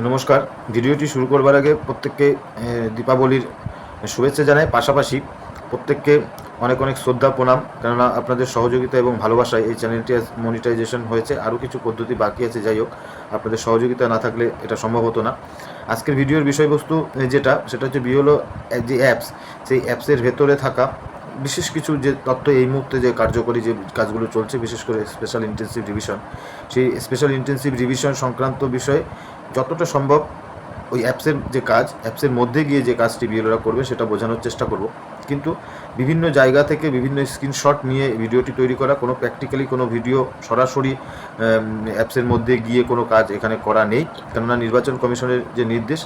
নমস্কার। ভিডিওটি শুরু করবার আগে প্রত্যেককে দীপাবলির শুভেচ্ছা জানাই। পাশাপাশি প্রত্যেককে অনেক অনেক শ্রদ্ধা, প্রণাম। কেননা আপনাদের সহযোগিতা এবং ভালোবাসায় এই চ্যানেলটি মনিটাইজেশন হয়েছে। আরও কিছু পদ্ধতি বাকি আছে, যাই হোক, আপনাদের সহযোগিতা না থাকলে এটা সম্ভব হতো না। আজকের ভিডিওর বিষয়বস্তু যেটা, সেটা হচ্ছে বিহলো যে অ্যাপস সেই অ্যাপসের ভেতরে থাকা বিশেষ কিছু যে তথ্য এই মুহূর্তে যে কার্যকরী যে কাজগুলো চলছে, বিশেষ করে স্পেশাল ইন্টেন্সিভ রিভিশন সেই স্পেশাল ইন্টেন্সিভ রিভিশন সংক্রান্ত বিষয়ে যতটা সম্ভব ওই অ্যাপসের যে কাজ, অ্যাপসের মধ্যে গিয়ে যে কাজটি বিএলওরা করবে সেটা বোঝানোর চেষ্টা করব। কিন্তু বিভিন্ন জায়গা থেকে বিভিন্ন স্ক্রিনশট নিয়ে ভিডিওটি তৈরি করা, কোনো প্র্যাকটিক্যালি কোনো ভিডিও সরাসরি অ্যাপসের মধ্যে গিয়ে কোনো কাজ এখানে করা নেই। কেননা নির্বাচন কমিশনের যে নির্দেশ,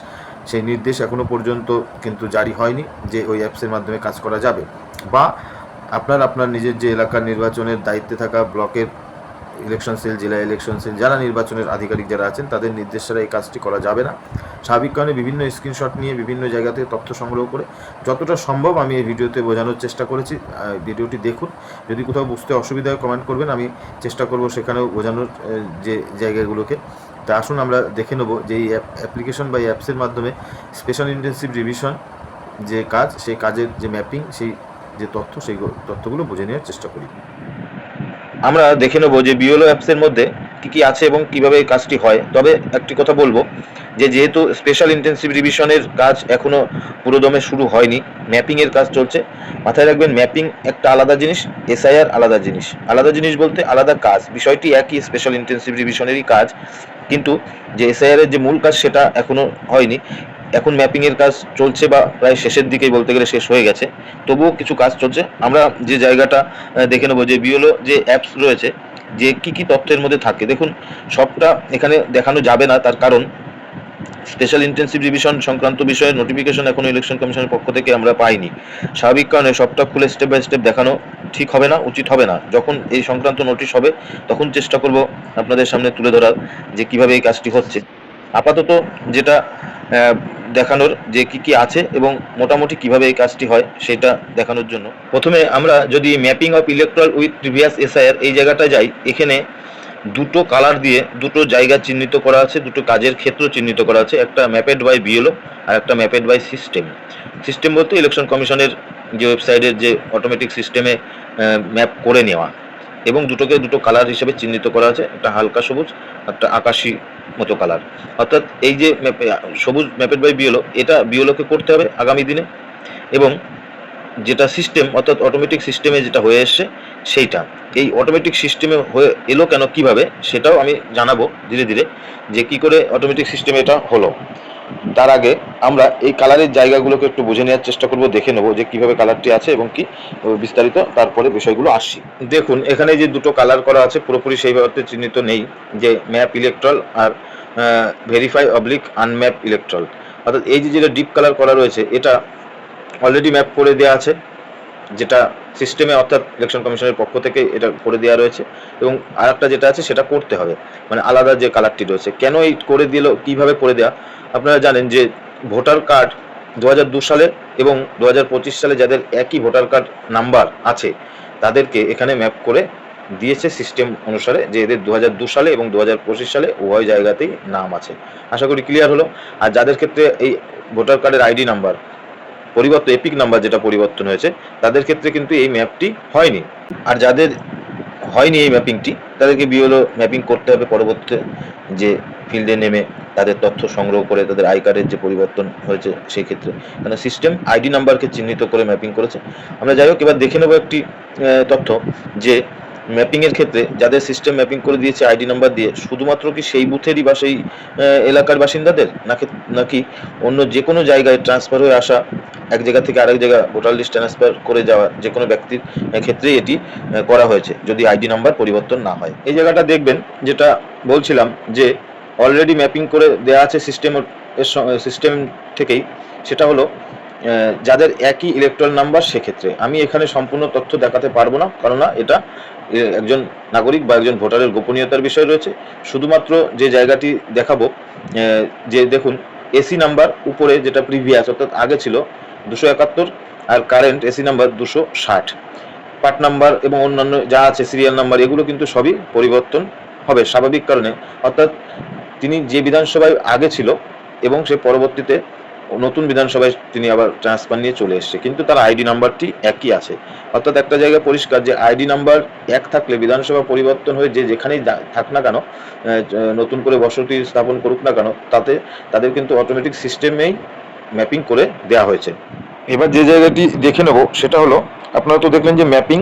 সেই নির্দেশ এখনও পর্যন্ত কিন্তু জারি হয়নি যে ওই অ্যাপসের মাধ্যমে কাজ করা যাবে। বা আপনার আপনার নিজের যে এলাকার নির্বাচনের দায়িত্বে থাকা ব্লকের ইলেকশন সেল, জেলা ইলেকশন সেল, যারা নির্বাচনের আধিকারিক যারা আছেন, তাদের নির্দেশ ছাড়া এই কাজটি করা যাবে না। স্বাভাবিক কারণে বিভিন্ন স্ক্রিনশট নিয়ে বিভিন্ন জায়গা থেকে তথ্য সংগ্রহ করে যতটা সম্ভব আমি এই ভিডিওতে বোঝানোর চেষ্টা করেছি। ভিডিওটি দেখুন। যদি কোথাও বুঝতে অসুবিধা হয় কমেন্ট করবেন। আমি চেষ্টা করব সেখানেও বোঝানোর যে জায়গাগুলোকে। তা আসুন, আমরা দেখে নেব যে এই অ্যাপ্লিকেশন বা এই অ্যাপসের মাধ্যমে স্পেশাল ইন্টেন্সিভ রিভিশন যে কাজ, সেই কাজের যে ম্যাপিং সেই যে তথ্য, সেই তথ্যগুলো বুঝে নেওয়ার চেষ্টা করি। আমরা দেখে নেব যে বিওলো অ্যাপসের মধ্যে কি কি আছে এবং কীভাবে এই কাজটি হয়। তবে একটি কথা বলব যে যেহেতু স্পেশাল ইন্টেন্সিভ রিভিশনের কাজ এখনও পুরোদমে শুরু হয়নি ম্যাপিং এর কাজ চলছে। মাথায় রাখবেন ম্যাপিং একটা আলাদা জিনিস এসআইআর আলাদা জিনিস। আলাদা জিনিস বলতে আলাদা কাজ, বিষয়টি একই স্পেশাল ইন্টেন্সিভ রিভিশনেরই কাজ। কিন্তু যে এসআইআর এর যে মূল কাজ সেটা এখনও হয়নি। এখন ম্যাপিং এর কাজ চলছে বা প্রায় শেষের দিকেই বলতে গেলে শেষ হয়ে গেছে। তবুও কিছু কাজ চলছে। আমরা যে জায়গাটা দেখে নেব যে বিওলো যে অ্যাপস রয়েছে, যে কি কি তথ্যের মধ্যে থাকে। দেখুন, সবটা এখানে দেখানো যাবে না, তার কারণ স্পেশাল ইন্টেন্সিভ রিভিশন সংক্রান্ত বিষয়ে নোটিফিকেশন এখনও ইলেকশন কমিশনের পক্ষ থেকে আমরা পাইনি। স্বাভাবিক কারণে সবটা খুলে স্টেপ বাই স্টেপ দেখানো ঠিক হবে না, উচিত হবে না। যখন এই সংক্রান্ত নোটিশ হবে, তখন চেষ্টা করব আপনাদের সামনে তুলে ধরার যে কীভাবে এই কাজটি হচ্ছে। আপাতত যেটা দেখানোর যে কি কি আছে এবং মোটামুটি কীভাবে এই কাজটি হয় সেটা দেখানোর জন্য। প্রথমে আমরা যদি mapping of electoral with previous SIR এই জায়গাটায় যাই, এখানে দুটো কালার দিয়ে দুটো জায়গা চিহ্নিত করা আছে, দুটো কাজের ক্ষেত্র চিহ্নিত করা আছে, একটা ম্যাপেড বাই বিএলও আর একটা ম্যাপেড বাই সিস্টেম। সিস্টেম বলতে ইলেকশন কমিশনের যে ওয়েবসাইটের যে অটোমেটিক সিস্টেমে ম্যাপ করে নেওয়া। এবং দুটোকে দুটো কালার হিসেবে চিহ্নিত করা আছে, একটা হালকা সবুজ, একটা আকাশি মতো কালার অর্থাৎ এই যে সবুজ ম্যাপেড বাই বিওলো এটা বিওলোকে করতে হবে আগামী দিনে। এবং যেটা সিস্টেম অর্থাৎ অটোমেটিক সিস্টেমে যেটা হয়ে এসছে, সেইটা। এই অটোমেটিক সিস্টেমে হয়ে এলো কেন, কীভাবে, সেটাও আমি জানাব ধীরে ধীরে যে কি করে অটোমেটিক সিস্টেমে এটা হলো। তার আগে আমরা এই কালারের জায়গাগুলোকে একটু বুঝে নেওয়ার চেষ্টা করব, দেখে নেব যে কীভাবে কালারটি আছে এবং কি বিস্তারিত তারপরে বিষয়গুলো আসছি। দেখুন, এখানে যে দুটো কালার করা আছে, পুরোপুরি সেইভাবে চিহ্নিত নেই, যে ম্যাপ ইলেকট্রল আর ভেরিফাই অবলিক আনম্যাপ ইলেকট্রল অর্থাৎ এই যে যেটা ডিপ কালার করা রয়েছে, এটা অলরেডি ম্যাপ করে দেওয়া আছে। যেটা সিস্টেমে অর্থাৎ ইলেকশন কমিশনের পক্ষ থেকে এটা করে দেওয়া রয়েছে এবং আর একটা যেটা আছে সেটা করতে হবে। মানে আলাদা যে কালারটি রয়েছে। কেন এই করে দিল, কীভাবে করে দেওয়া আপনারা জানেন যে ভোটার কার্ড দু সালে এবং দু হাজার পঁচিশ সালে যাদের একই ভোটার কার্ড নাম্বার আছে, তাদেরকে এখানে ম্যাপ করে দিয়েছে সিস্টেম অনুসারে যে এদের দু হাজার দু সালে এবং দু হাজার পঁচিশ সালে উভয় জায়গাতেই নাম আছে। আশা করি ক্লিয়ার হলো। আর যাদের ক্ষেত্রে এই ভোটার কার্ডের আইডি নাম্বার পরিবর্তন এপিক নাম্বার যেটা পরিবর্তন হয়েছে, তাদের ক্ষেত্রে কিন্তু এই ম্যাপটি হয়নি। আর যাদের হয়নি এই ম্যাপিংটি তাদেরকে বিওলো ম্যাপিং করতে হবে পরবর্তীতে, যে ফিল্ডে নেমে তাদের তথ্য সংগ্রহ করে, তাদের আই কার্ডের যে পরিবর্তন হয়েছে সেই ক্ষেত্রে। কারণ সিস্টেম আইডি নাম্বারকে চিহ্নিত করে ম্যাপিং করেছে। আমরা যাই হোক, এবার দেখে নেব একটি তথ্য যে ম্যাপিংয়ের ক্ষেত্রে যাদের সিস্টেম ম্যাপিং করে দিয়েছে আইডি নাম্বার দিয়ে, শুধুমাত্র কি সেই বুথেরই বা সেই এলাকার বাসিন্দাদের? নাকি নাকি অন্য যে কোনো জায়গায় ট্রান্সফার হয়ে আসা, এক জায়গা থেকে আরেক জায়গা ভোটার লিস্ট ট্রান্সফার করে যাওয়া যে কোনো ব্যক্তির ক্ষেত্রেই এটি করা হয়েছে, যদি আইডি নাম্বার পরিবর্তন না হয়। এই জায়গাটা দেখবেন, যেটা বলছিলাম যে অলরেডি ম্যাপিং করে দেওয়া আছে সিস্টেম সিস্টেম থেকেই, সেটা হলো যাদের একই ইলেকট্রাল নাম্বার সেক্ষেত্রে। আমি এখানে সম্পূর্ণ তথ্য দেখাতে পারব না, কেননা এটা একজন নাগরিক বা একজন ভোটারের গোপনীয়তার বিষয় রয়েছে। শুধুমাত্র যে জায়গাটি দেখাবো যে দেখুন এসি নাম্বার উপরে যেটা প্রিভিয়াস অর্থাৎ আগে ছিল দুশো একাত্তর, আর কারেন্ট এসি নাম্বার দুশো ষাট। পার্ট নাম্বার এবং অন্যান্য যা আছে সিরিয়াল নাম্বার এগুলো কিন্তু সবই পরিবর্তন হবে স্বাভাবিক কারণে। অর্থাৎ তিনি যে বিধানসভায় আগে ছিল এবং সে পরবর্তীতে নতুন বিধানসভায় তিনি আবার ট্রান্সফার নিয়ে চলে এসেছে। কিন্তু তার আইডি নাম্বারটি একই আছে। অর্থাৎ একটা জায়গায় পরিষ্কার যে আইডি নাম্বার এক থাকলে বিধানসভা পরিবর্তন হয়ে যে যেখানেই থাক না কেন নতুন করে বসতি স্থাপন করুক না কেন, তাতে তাদের কিন্তু অটোমেটিক সিস্টেমেই ম্যাপিং করে দেওয়া হয়েছে। এবার যে জায়গাটি দেখে নেব, সেটা হলো, আপনারা তো দেখলেন যে ম্যাপিং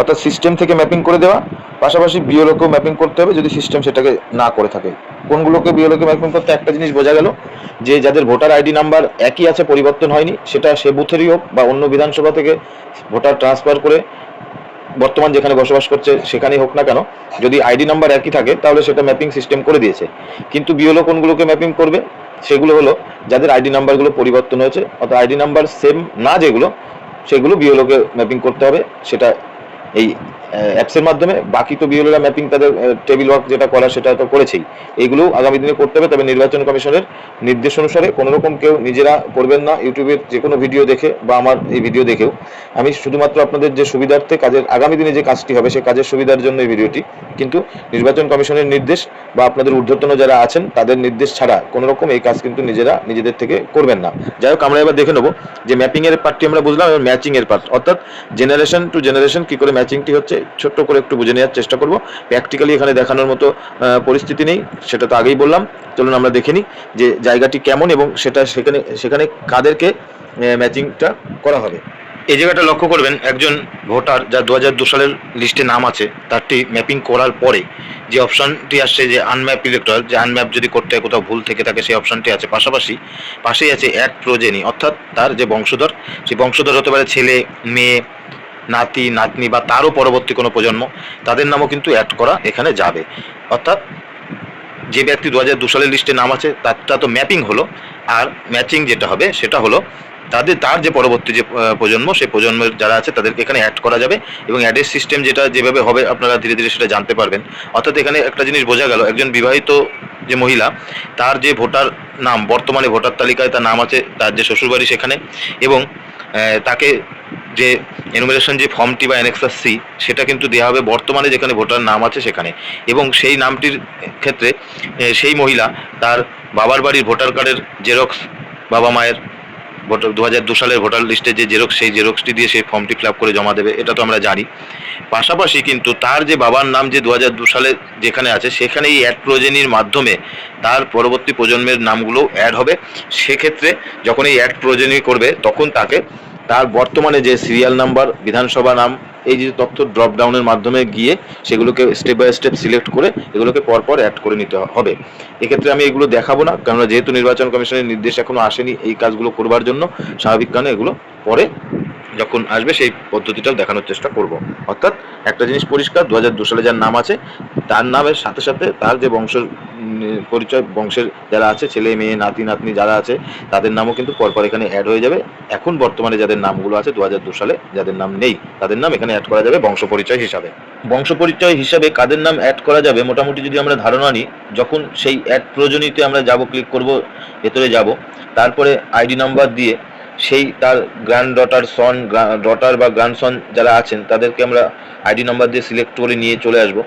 অর্থাৎ সিস্টেম থেকে ম্যাপিং করে দেওয়া, পাশাপাশি বিওলোকেও ম্যাপিং করতে হবে যদি সিস্টেম সেটাকে না করে থাকে। কোনগুলোকে বিওলোকে ম্যাপিং করতে একটা জিনিস বোঝা গেল যে যাদের ভোটার আইডি নাম্বার একই আছে, পরিবর্তন হয়নি, সেটা সে বুথেরই হোক বা অন্য বিধানসভা থেকে ভোটার ট্রান্সফার করে বর্তমান যেখানে বসবাস করছে সেখানেই হোক না কেন, যদি আইডি নাম্বার একই থাকে, তাহলে সেটা ম্যাপিং সিস্টেম করে দিয়েছে। কিন্তু বিওলো কোনগুলোকে ম্যাপিং করবে? সেগুলো হলো যাদের আইডি নাম্বারগুলো পরিবর্তন হয়েছে, অর্থাৎ আইডি নাম্বার সেম না যেগুলো, সেগুলো বিওলোকে ম্যাপিং করতে হবে, সেটা এই অ্যাপসের মাধ্যমে। বাকি তো বিওলোরা ম্যাপিং তাদের টেবিল ওয়ার্ক যেটা করা সেটা তো করেছেই। এগুলো আগামী দিনে করতে হবে, তবে নির্বাচন কমিশনের নির্দেশ অনুসারে কোনো রকম কেউ নিজেরা করবেন না। ইউটিউবের যে কোনো ভিডিও দেখে বা আমার এই ভিডিও দেখেও। আমি শুধুমাত্র আপনাদের যে সুবিধার্থে কাজের, আগামী দিনে যে কাজটি হবে সেই কাজের সুবিধার জন্য এই ভিডিওটি কিন্তু নির্বাচন কমিশনের নির্দেশ বা আপনাদের ঊর্ধ্বতন যারা আছেন, তাদের নির্দেশ ছাড়া কোনো রকম এই কাজ কিন্তু নিজেরা নিজেদের থেকে করবেন না। যাই হোক, আমরা এবার দেখে নেব যে ম্যাপিং এর পার্টটি আমরা বুঝলাম এবং ম্যাচিং এর পার্ট অর্থাৎ জেনারেশন টু জেনারেশন কি করে ম্যাচিংটি হচ্ছে ছোট্ট করে একটু বুঝে নেওয়ার চেষ্টা করব। প্র্যাকটিক্যালি এখানে দেখানোর মতো পরিস্থিতি নেই, সেটা তো আগেই বললাম। চলুন আমরা দেখে নিই যে জায়গাটি কেমন এবং সেটা সেখানে সেখানে কাদেরকে ম্যাচিংটা করা হবে। এই জায়গাটা লক্ষ্য করবেন, একজন ভোটার যার দু হাজার দু সালের লিস্টে নাম আছে, তারটি ম্যাপিং করার পরে যে অপশানটি আসছে যে আনম্যাপ ইলেক্টর যে আনম্যাপ যদি করতে কোথাও ভুল থেকে থাকে, সেই অপশনটি আছে। পাশাপাশি পাশেই আছে অ্যাড প্রোজেনি অর্থাৎ তার যে বংশধর, সেই বংশধর হতে পারে ছেলে, মেয়ে নাতি, নাতনি বা তারও পরবর্তী কোনো প্রজন্ম, তাদের নামও কিন্তু অ্যাড করা এখানে যাবে। অর্থাৎ যে ব্যক্তি দু হাজার দু সালের লিস্টে নাম আছে, তারটা তো ম্যাপিং হলো, আর ম্যাচিং যেটা হবে সেটা হলো তাদের, তার যে পরবর্তী যে প্রজন্ম, সেই প্রজন্মের যারা আছে তাদেরকে এখানে অ্যাড করা যাবে এবং অ্যাডের সিস্টেম যেটা যেভাবে হবে আপনারা ধীরে ধীরে সেটা জানতে পারবেন। অর্থাৎ এখানে একটা জিনিস বোঝা গেল, একজন বিবাহিত যে মহিলা, তার যে ভোটার নাম, বর্তমানে ভোটার তালিকায় তার নাম আছে, তার যে শ্বশুরবাড়ি সেখানে এবং তাকে যে এনুমিনেশন যে ফর্মটি বা অ্যানেক্সাস সি সেটা কিন্তু দেওয়া হবে বর্তমানে যেখানে ভোটার নাম আছে সেখানে। এবং সেই নামটির ক্ষেত্রে সেই মহিলা তার বাবার বাড়ির ভোটার কার্ডের জেরক্স বাবা মায়ের ভোটার দু হাজার দু সালের ভোটার লিস্টে যে জেরক্স সেই জেরক্সটি দিয়ে সেই ফর্মটি ফিল করে জমা দেবে, এটা তো আমরা জানি। পাশাপাশি কিন্তু তার যে বাবার নাম যে দু হাজার দু সালে যেখানে আছে সেখানে এই অ্যাড প্রোজেনির মাধ্যমে তার পরবর্তী প্রজন্মের নামগুলো অ্যাড হবে। সেক্ষেত্রে যখন এই অ্যাড প্রোজেনি করবে, তখন তাকে তার বর্তমানে যে সিরিয়াল নাম্বার বিধানসভা নাম, এই যে তথ্য ড্রপ ডাউনের মাধ্যমে গিয়ে সেগুলোকে স্টেপ বাই স্টেপ সিলেক্ট করে এগুলোকে পরপর অ্যাড করে নিতে হবে। এক্ষেত্রে আমি এগুলো দেখাবো না, কেননা যেহেতু নির্বাচন কমিশনের নির্দেশ এখনও আসেনি এই কাজগুলো করবার জন্য, স্বাভাবিক কারণে এগুলো পরে যখন আসবে সেই পদ্ধতিটাও দেখানোর চেষ্টা করব। অর্থাৎ একটা জিনিস পরিষ্কার দু হাজার দু সালে যার নাম আছে, তার নামের সাথে সাথে তার যে বংশ পরিচয়, বংশের যারা আছে, ছেলে, মেয়ে, নাতি, নাতনি যারা আছে, তাদের নামও কিন্তু পরপর এখানে অ্যাড হয়ে যাবে। এখন বর্তমানে যাদের নামগুলো আছে দু হাজার দু সালে যাদের নাম নেই, তাদের নাম এখানে অ্যাড করা যাবে বংশ পরিচয় হিসাবে। বংশ পরিচয় হিসাবে কাদের নাম অ্যাড করা যাবে? মোটামুটি যদি আমরা ধারণা নিই, যখন সেই অ্যাড প্রয়োজনীয়তে আমরা যাব ক্লিক করব, ভেতরে যাব, তারপরে আইডি নাম্বার দিয়ে সেই তার গ্র্যান্ড ডটার সন ডটার বা গ্র্যান্ড সন যারা আছেন, তাদেরকে আমরা আইডি নাম্বার দিয়ে সিলেক্ট করে নিয়ে চলে আসব।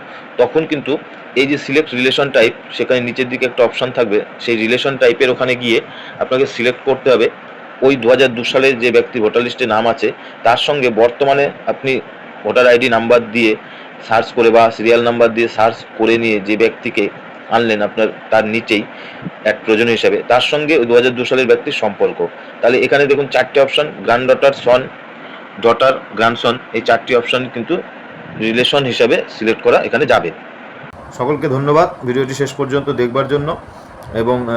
তখন কিন্তু এই যে সিলেক্ট রিলেশন টাইপ সেখানে নিচের দিকে একটা অপশন থাকবে। সেই রিলেশন টাইপের ওখানে গিয়ে আপনাকে সিলেক্ট করতে হবে। ওই দু হাজার দু সালে যে ব্যক্তি ভোটার লিস্টে নাম আছে, তার সঙ্গে বর্তমানে আপনি ভোটার আইডি নাম্বার দিয়ে সার্চ করে বা সিরিয়াল নাম্বার দিয়ে সার্চ করে নিয়ে যে ব্যক্তিকে আনলেন আপনার, তার নিচেই এক প্রয়োজন হিসাবে। তার সঙ্গে দু হাজার দু সালের ব্যক্তির সম্পর্ক। তাহলে এখানে দেখুন চারটি option granddaughter son daughter grandson এই চারটি অপশন কিন্তু রিলেশন হিসাবে সিলেক্ট করা এখানে যাবে। সকলকে ধন্যবাদ। ভিডিওটি শেষ পর্যন্ত দেখবার জন্য। এবং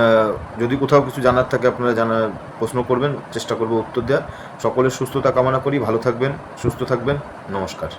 যদি কোথাও কিছু জানার থাকে, আপনারা জানার প্রশ্ন করবেন, চেষ্টা করব উত্তর দেওয়ার। সকলের সুস্থতা কামনা করি। ভালো থাকবেন, সুস্থ থাকবেন। নমস্কার।